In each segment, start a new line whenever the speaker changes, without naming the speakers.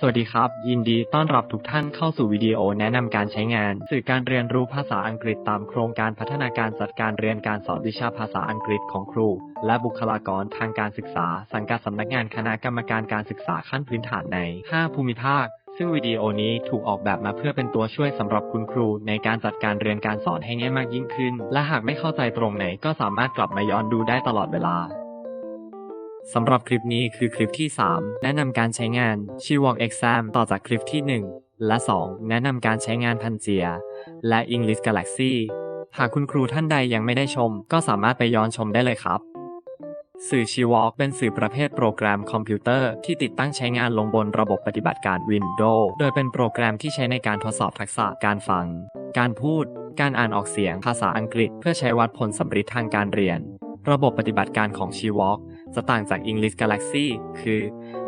สวัสดีครับ ยินดีต้อนรับทุกท่านเข้าสู่วิดีโอแนะนำการใช้งาน สื่อการเรียนรู้ภาษาอังกฤษตามโครงการพัฒนาการจัดการเรียนการสอนวิชาภาษาอังกฤษของครู และบุคลากรทางการศึกษา สังกัดสำนักงานคณะกรรมการการศึกษาขั้นพื้นฐานใน 5 ภูมิภาค ซึ่งวิดีโอนี้ถูกออกแบบมาเพื่อเป็นตัวช่วยสำหรับคุณครู ในการจัดการเรียนการสอนให้ง่ายมากยิ่งขึ้น และหากไม่เข้าใจตรงไหนก็สามารถกลับมาย้อนดูได้ตลอดเวลา สำหรับคลิปนี้คือคลิปที่ 3 แนะนำการใช้งาน s h e w a l k Exam ต่อจากคลิปที่ 1 และ 2 แนะนำการใช้งานพันเจีย และ English Galaxy หากคุณครูท่านใดยังไม่ได้ชม ก็สามารถไปย้อนชมได้เลยครับ สื่อ s h e w a l k เป็นสื่อประเภทโปรแกรมคอมพิวเตอร์ที่ติดตั้งใช้งานลงบนระบบปฏิบัติการ Windows โดยเป็นโปรแกรมที่ใช้ในการทดสอบทักษะการฟัง การพูด การอ่านออกเสียงภาษาอังกฤษ เพื่อใช้วัดผลสำเร็จทางการเรียน ระบบปฏิบัติการของ s h e w a l k จะต่างจาก English Galaxy คือ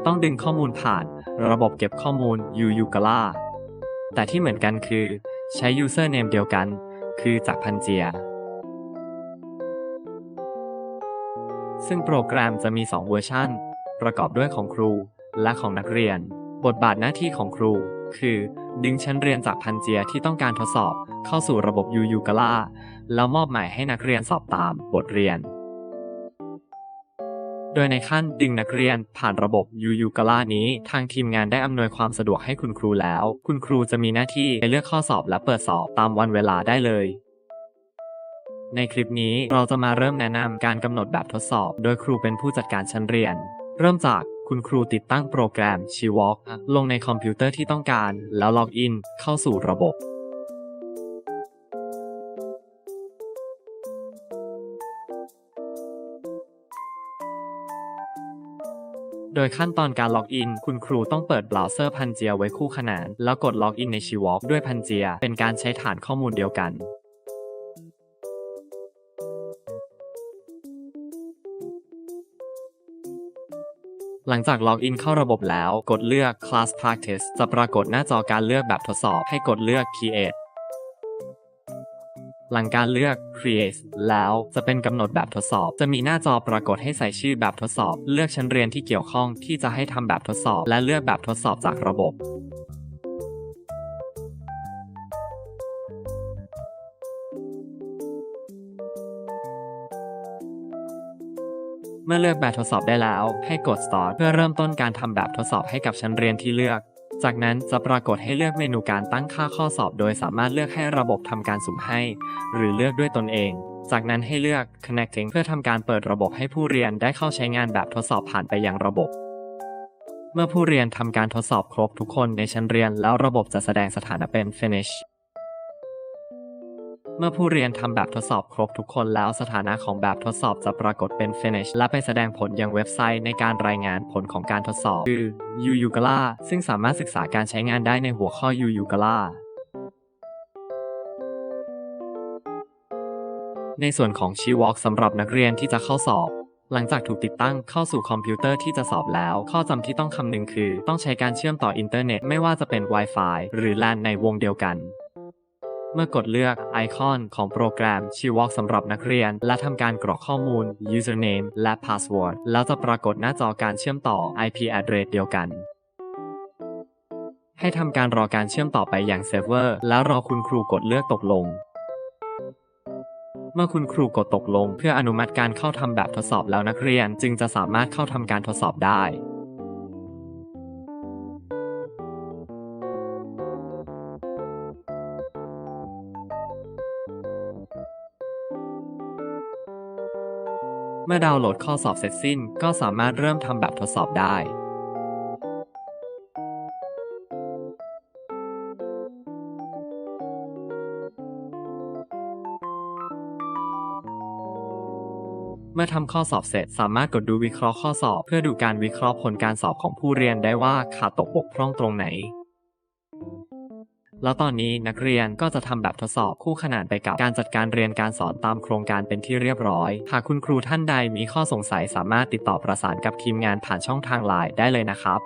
ต้องดึงข้อมูลผ่านระบบเก็บข้อมูล u g a l a แต่ที่เหมือนกันคือ ใช้ username เดียวกัน คือจากพันเจีย ซึ่งโปรแกรมจะมี 2 เวอร์ชันประกอบด้วยของครูและของนักเรียน บทบาทหน้าที่ของครู คือ ดึงชั้นเรียนจากพันเจียที่ต้องการทดสอบเข้าสู่ระบบ u u g a l a แล้วมอบหมายให้นักเรียนสอบตามบทเรียน โดยในขั้นดึงนักเรียนผ่านระบบ u u g a l a นี้ ทางทีมงานได้อำนวยความสะดวกให้คุณครูแล้ว คุณครูจะมีหน้าที่ไปเลือกข้อสอบและเปิดสอบตามวันเวลาได้เลย ในคลิปนี้เราจะมาเริ่มแนะนำการกำหนดแบบทดสอบ โดยครูเป็นผู้จัดการชั้นเรียน เริ่มจากคุณครูติดตั้งโปรแกรม s h e w a l k ลงในคอมพิวเตอร์ที่ต้องการ แล้วล็อกอินเข้าสู่ระบบ โดยขั้นตอนการล็อกอิน คุณครูต้องเปิดเบราว์เซอร์พันเจียไว้คู่ขนาน แล้วกดล็อกอินใน s h e w a l k ด้วยพันเจีย เป็นการใช้ฐานข้อมูลเดียวกันหลังจากล็อกอินเข้าระบบแล้ว กดเลือก Class Practice จะปรากฏหน้าจอการเลือกแบบทดสอบให้กดเลือก Create หลังการเลือก Create แล้วจะเป็นกำหนดแบบทดสอบ จะมีหน้าจอปรากฏให้ใส่ชื่อแบบทดสอบ เลือกชั้นเรียนที่เกี่ยวข้องที่จะให้ทำแบบทดสอบ และเลือกแบบทดสอบจากระบบเมื่อเลือกแบบทดสอบได้แล้ว ให้กด Start เพื่อเริ่มต้นการทำแบบทดสอบให้กับชั้นเรียนที่เลือก จากนั้นจะปรากฏให้เลือกเมนูการตั้งค่าข้อสอบโดยสามารถเลือกให้ระบบทำการสุ่มให้ หรือเลือกด้วยตนเอง จากนั้นให้เลือก Connecting เพื่อทำการเปิดระบบให้ผู้เรียนได้เข้าใช้งานแบบทดสอบผ่านไปยังระบบ เมื่อผู้เรียนทำการทดสอบครบทุกคนในชั้นเรียนแล้วระบบจะแสดงสถานะเป็น Finish เมื่อผู้เรียนทำแบบทดสอบครบทุกคนแล้วสถานะของแบบทดสอบจะปรากฏเป็น Finish และไปแสดงผลยังเว็บไซต์ในการรายงานผลของการทดสอบ คือ u u g a l a ซึ่งสามารถศึกษาการใช้งานได้ในหัวข้อ u u g a l a ในส่วนของ s h e w a l k สำหรับนักเรียนที่จะเข้าสอบ หลังจากถูกติดตั้งเข้าสู่คอมพิวเตอร์ที่จะสอบแล้ว ข้อจำที่ต้องคำนึงคือ ต้องใช้การเชื่อมต่ออินเทอร์เน็ตไม่ว่าจะเป็น Wi-Fi หรือ LAN ในวงเดียวกัน เมื่อกดเลือกไอคอนของโปรแกรม s h e w a l k สำหรับนักเรียน และทำการกรอกข้อมูล username และ password แล้วจะปรากฏหน้าจอการเชื่อมต่อ IP address เดียวกัน ให้ทำการรอการเชื่อมต่อไปอย่างเซิร์ฟเวอร์ แล้วรอคุณครูกดเลือกตกลงเมื่อคุณครูกดตกลงเพื่ออนุมัติการเข้าทำแบบทดสอบแล้วนักเรียนจึงจะสามารถเข้าทำการทดสอบได้ เมื่อดาวน์โหลดข้อสอบเสร็จสิ้น ก็สามารถเริ่มทำแบบทดสอบได้ เมื่อทำข้อสอบเสร็จสามารถกดดูวิเคราะห์ข้อสอบ เพื่อดูการวิเคราะห์ผลการสอบของผู้เรียนได้ว่าขาดตกบกพร่องตรงไหน แล้วตอนนี้นักเรียนก็จะทำแบบทดสอบคู่ขนานไปกับการจัดการเรียนการสอนตามโครงการเป็นที่เรียบร้อย หากคุณครูท่านใดมีข้อสงสัยสามารถติดต่อประสานกับทีมงานผ่านช่องทางไลน์ได้เลยนะครับ